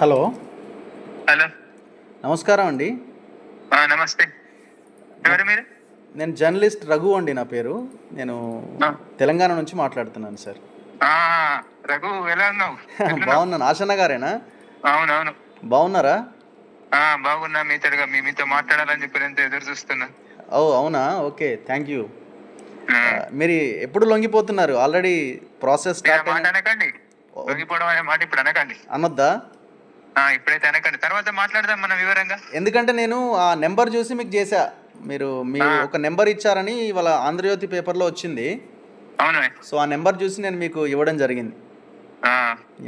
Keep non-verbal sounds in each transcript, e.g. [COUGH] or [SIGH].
Hello. Hello. నమస్కారం అండి. నమస్తే. ఎవరు మీరు? నేను జర్నలిస్ట్ రఘు అండి నా పేరు. నేను. తెలంగాణ నుంచి మాట్లాడుతున్నాను సార్. రఘు ఎలా ఉన్నావు? [LAUGHS] బాగున్నాను. ఆశన్న గారేనా? అవునవును. బాగున్నారా? బాగున్నా. మీతోగా మీ మీతో మాట్లాడాలని చెప్పి నేను ఎదురు చూస్తున్నా. ఓ అవునా? ఓకే. Thank you. మీరు ఎప్పుడు లొంగిపోతున్నారు? ఆల్రెడీ ప్రాసెస్ స్టార్ట్ అనకండి. లొంగిపోవడం అనే మాట ఇప్పుడు అనకండి. అనొద్దా? ఇప్పుడైతే అనకండి. తర్వాత మాట్లాడదాం మనం వివరంగా. ఎందుకంటే నేను ఆ నెంబర్ చూసి మీకు చేశా. మీరు ఆ. ఒక నెంబర్ ఇచ్చారని ఇవాళ ఆంధ్రజ్యోతి పేపర్లో వచ్చింది. అవును. సో ఆ నెంబర్ చూసి నేను మీకు ఇవ్వడం జరిగింది.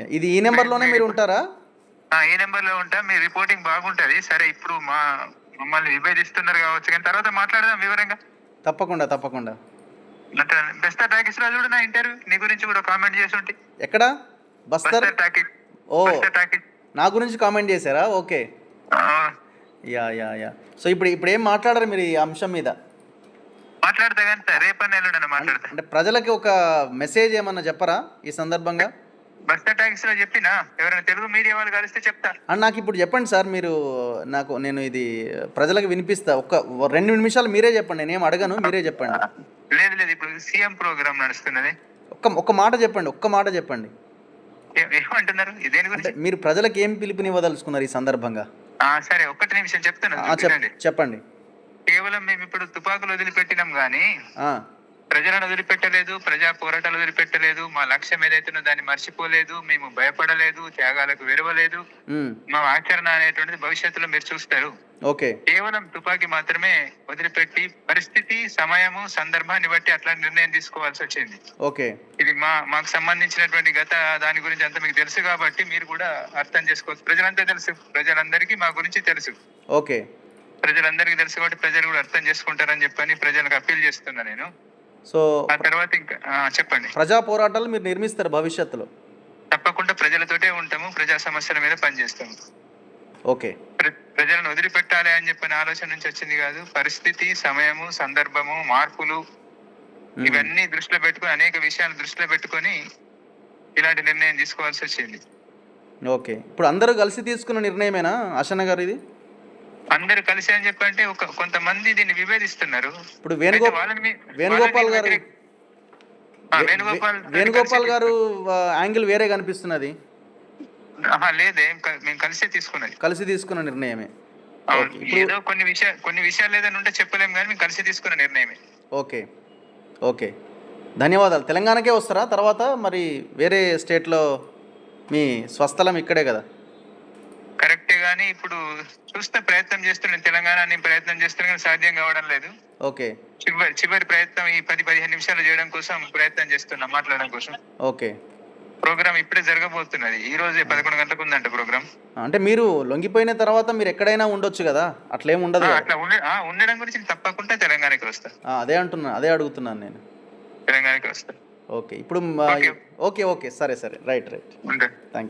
ఇది ఈ నెంబర్లోనే మీరు ఉంటారా? ఆ, ఈ నెంబర్లో ఉంటా? మీ రిపోర్టింగ్ బాగుంటది. సరే ఇప్పుడు మా మమ్మల్ని విభేదిస్తున్నారు కావచ్చు. కానీ తర్వాత మాట్లాడదాం వివరంగా. తప్పకుండా తప్పకుండా. అంటే బెస్ట్ టాకీస్లో చూడు నా ఇంటర్వ్యూ. నీ గురించి కూడా కామెంట్ చేసి ఉంటే. ఎక్కడ? బస్తర్? టాకీస్ ఓ. టాకీస్ నా గురించి కామెంట్ చేశారా? Okay yeah yeah yeah so ఇప్పుడు ఇప్పుడు ఏం మాట్లాడరు మీరు ఈ అంశం మీద? మాట్లాడతా కానీ సార్ రేపన్న ఎల్లుండన మాట్లాడతా. అంటే ప్రజలకి ఒక మెసేజ్ ఏమన్నా చెప్పరా ఈ సందర్భంగా? బస్ టాక్సీ లో చెప్పినా? ఎవరైనా తెలుగు మీడియా వాళ్ళు కలిస్తే చెప్తా. అండ్ నాకు ఇప్పుడు చెప్పండి సార్ మీరు నాకు నేను ఇది ప్రజలకు వినిపిస్తా. ఒక్క రెండు నిమిషాలు మీరే చెప్పండి నేనేం అడగను మీరే చెప్పండి. లేదు లేదు ఇప్పుడు సీఎం ప్రోగ్రామ్ నడుస్తున్నది. ఒక్క ఒక్క మాట చెప్పండి ఒక్క మాట చెప్పండి. ఏమంటున్నారు? దేని గురించి? మీరు ప్రజలకు ఏం పిలుపునివ్వదలుచుకున్నారు ఈ సందర్భంగా? ఆ, సరే ఒక్కటి నిమిషం చెప్తాను. చెప్పండి. కేవలం మేము ఇప్పుడు తుపాకులు వదిలిపెట్టినాం గానీ ఆ, ప్రజలను వదిలిపెట్టలేదు ప్రజా పోరాటాలు వదిలిపెట్టలేదు. మా లక్ష్యం ఏదైతుందో దాన్ని మర్చిపోలేదు. మేము భయపడలేదు త్యాగాలకు విరవలేదు. ఉమ్, మా ఆచరణ అనేటువంటిది భవిష్యత్తులో మీరు చూస్తారు. ఓకే. కేవలం తుపాకీ మాత్రమే వదిలిపెట్టి పరిస్థితి సమయము సందర్భాన్ని బట్టి అట్లా నిర్ణయం తీసుకోవాల్సి వచ్చింది. ఓకే. ఇది మా మాకు సంబంధించినటువంటి గత దాని గురించి అంతా మీకు తెలుసు కాబట్టి మీరు కూడా అర్థం చేసుకోవచ్చు. ప్రజలంతా తెలుసు. ప్రజలందరికీ మా గురించి తెలుసు. ఓకే. ప్రజలందరికీ తెలుసు కాబట్టి ప్రజలు కూడా అర్థం చేసుకుంటారని చెప్పని ప్రజలకు అప్పీల్ చేస్తున్నా నేను. సో ఆ తర్వాత ఇంకా చెప్పండి. ప్రజా పోరాటాలు మీరు నిర్మిస్తారు భవిష్యత్తులో. తప్పకుండా ప్రజలతోటే ఉంటాము ప్రజా సమస్యల మీద పనిచేస్తాము. ఓకే. ప్ర- ప్రజలను వదిలిపెట్టాలి అని చెప్పిన ఆలోచన నుంచి వచ్చింది కాదు పరిస్థితి సమయము సందర్భము మార్పులు ఇవన్నీ దృష్టిలో పెట్టుకొని అనేక విషయాలు దృష్టిలో పెట్టుకొని ఇలాంటి నిర్ణయం తీసుకోవాల్సి వచ్చింది. ఓకే. ఇప్పుడు అందరూ కలిసి తీసుకున్న నిర్ణయమేనా అశన్న గారు ఇది అందరు కలిసి అని చెప్పంటే ఒక కొంతమంది దీన్ని విభేదిస్తున్నారు. ఇప్పుడు వేణుగోపాల్ గారు వేణుగోపాల్ గారు యాంగిల్ వేరే కనిపిస్తున్నది. లేదే మేము కలిసే తీసుకున్నది. కలిసి తీసుకున్న నిర్ణయమే. ఏదో కొన్ని విషయాలు కొన్ని విషయాలు ఏదైనా ఉంటే చెప్పలేము కానీ మేము కలిసి తీసుకున్న నిర్ణయమే. Okay okay. ధన్యవాదాలు. తెలంగాణకే వస్తారా? తర్వాత మరి వేరే స్టేట్లో మీ స్వస్థలం ఇక్కడే కదా? గానీ ఇప్పుడు చూస్తే ప్రయత్నం చేస్తున్నాను తెలంగాణ ప్రయత్నం చేస్తున్నా కానీ సాధ్యం కావడం లేదు. ఓకే. చివరి చివరి ప్రయత్నం ఈ పది పదిహేను నిమిషాలు చేయడం కోసం ప్రయత్నం చేస్తున్నా మాట్లాడడం కోసం. ఓకే. ప్రోగ్రామ్ ఇప్పుడే జరగబోతున్నది. ఈ రోజే పదకొండు గంటలకు ఉందంట ప్రోగ్రామ్ అంటే మీరు లొంగిపోయిన తర్వాత మీరు ఎక్కడైనా ఉండొచ్చు కదా? అట్లేం ఉండదు అట్లా ఉండడం గురించి తప్పకుండా తెలంగాణకి వస్తా. అదే అంటున్నా అదే అడుగుతున్నాను నేను. తెలంగాణకి వస్తా. ఓకే ఇప్పుడు ఓకే. ఓకే సరే సరే రైట్ రైట్. థ్యాంక్